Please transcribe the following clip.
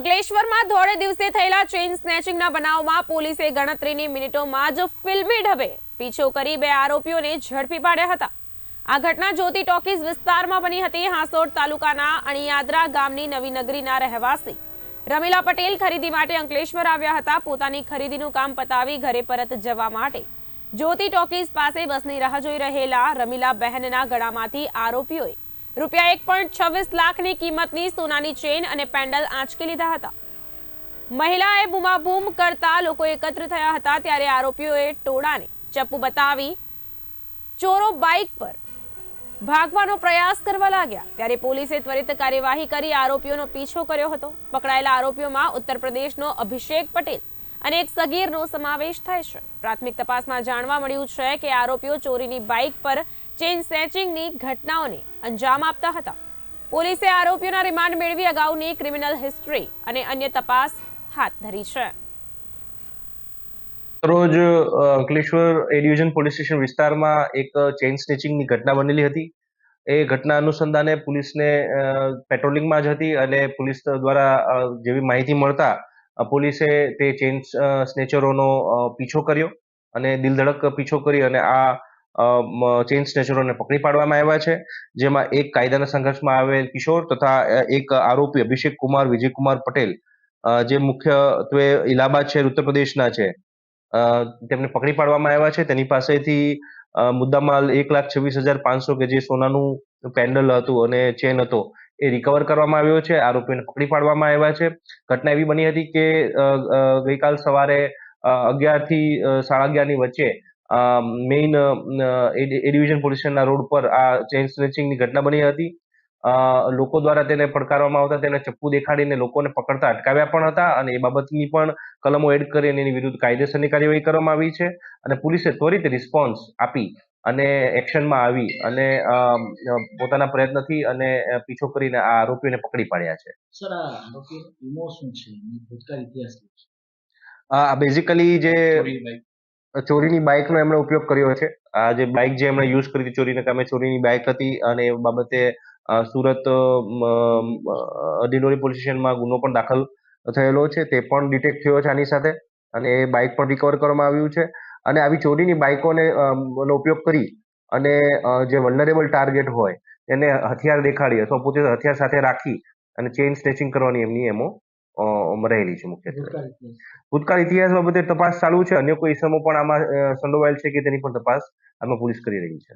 અંકલેશ્વરમાં ધોળે દિવસે થયેલા ચેઇન સ્નેચિંગના બનાવમાં પોલીસે ગણતરીની મિનિટોમાં જ ફિલ્મી ઢબે પીછો કરી બે આરોપીઓને ઝડપી પાડ્યા હતા. આ ઘટના જ્યોતિ ટોકીઝ વિસ્તારમાં બની હતી. હાંસોડ તાલુકાના અણિયાદરા ગામની નવી નગરીના રહેવાસી રમીલા પટેલ ખરીદી માટે અંકલેશ્વર આવ્યા હતા. પોતાની ખરીદીનું કામ પતાવી ઘરે પરત જવા માટે જ્યોતિ ટોકીઝ પાસે બસની રાહ જોઈ રહેલા રમીલા બહેનના ગળામાંથી આરોપીઓએ રૂપિયા એક પોઈન્ટ છવ્વીસ લાખની કિંમતની સોનાની ચેન અને પેન્ડલ આંચકી લીધા હતા. મહિલાએ બૂમાબૂમ કરતા લોકો એકત્ર થયા હતા ત્યારે આરોપીઓએ ટોળાને ચપ્પુ બતાવી ચોરો બાઇક પર ભાગવાનો પ્રયાસ કરવા લાગ્યા. ત્યારે પોલીસે ત્વરિત કાર્યવાહી કરી આરોપીઓનો પીછો કર્યો હતો. પકડાયેલા આરોપીઓમાં ઉત્તર પ્રદેશનો અભિષેક પટેલ અને એક સગીરનો સમાવેશ થાય છે. પ્રાથમિક તપાસમાં જાણવા મળ્યું છે કે આરોપીઓ ચોરીની બાઇક પર ચેન સેચિંગની ઘટનાઓને અંજામ આપતા હતા. પોલીસે આરોપીઓના રિમાન્ડ મેળવી અગાઉની ક્રિમિનલ હિસ્ટ્રી અને અન્ય તપાસ હાથ ધરી છે. રોજ Ankleshwar A division police station વિસ્તારમાં એક ચેઇન સ્નેચિંગની ઘટના બનેલી હતી. એ ઘટના અનુસંધાને પોલીસને પેટ્રોલિંગમાં જ હતી અને પોલીસ દ્વારા જેવી માહિતી મળતા પોલીસે તે ચેઇન સ્નેચરોનો પીછો કર્યો અને દિલધડક પીછો કરી અને આ ચેઇન સ્નેચરોને પકડી પાડવામાં આવ્યા છે. જેમાં એક કાયદાના સંઘર્ષમાં આવેલ કિશોર તથા એક આરોપી અભિષેક કુમાર, વિજયકુમાર પટેલ જે મુખ્યત્વે ઇલાહાબાદ શહેર ઉત્તર પ્રદેશના છે. તેમને પકડી પાડવામાં આવ્યા છે. તેની પાસેથી મુદ્દામાલ એક લાખ છવ્વીસ હજાર પાંચસો કે જે સોનાનું પેન્ડલ હતું અને ચેન હતો એ રિકવર કરવામાં આવ્યો છે. આરોપીને પકડી પાડવામાં આવ્યા છે. ઘટના એવી બની હતી કે ગઈકાલ સવારે અગિયારથી અ, સાડા અગિયારની વચ્ચે મેઇન એ ડિવિઝન પોલીસ સ્ટેશનના રોડ પર આ ચેઇન સ્નેચિંગની ઘટના બની હતી. લોકો દ્વારા તેને પડકારવામાં આવતા તેને ચપ્પુ દેખાડીને લોકોને પકડતા અટકાવ્યા પણ હતા અને એ બાબતની પણ કલમો એડ કરી અને એની વિરુદ્ધ કાયદેસરની કાર્યવાહી કરવામાં આવી છે અને પોલીસે ત્વરિત રિસ્પોન્સ આપી. અને એક્શનમાં આવી અને પોતાના પ્રયત્નથી અને પીછો કરીને આ આરોપીઓને પકડી પાડ્યા છે. સર આ આરોપી શું છે? ભૂતકાળ ઇતિહાસ આ બેઝિકલી જે ચોરીની બાઇકનો એમણે ઉપયોગ કર્યો છે. આ જે બાઇક જે એમણે યુઝ કરી હતી ચોરીના કામે ચોરીની બાઇક હતી અને એ બાબતે સુરત ડિલોરી પોલીસ સ્ટેશનમાં ગુનો પણ દાખલ થયેલો છે. તે પણ ડિટેક્ટ થયો છે આની સાથે અને એ બાઇક પણ રિકવર કરવામાં આવ્યું છે. અને આવી ચોરીની બાઇકોને નો ઉપયોગ કરી અને જે વલ્નરેબલ ટાર્ગેટ હોય એને હથિયાર દેખાડી અથવા પોતે હથિયાર સાથે રાખી અને ચેઇન સ્ટેચિંગ કરવાની એમની એમો રહેલી છે મુખ્યત્વે. ભૂતકાળ ઇતિહાસ. બાબતે તપાસ ચાલુ છે. અન્ય કોઈ ઇસમો પણ આમાં સંડોવાયેલ છે કે તેની પણ તપાસ આમાં પોલીસ કરી રહી છે.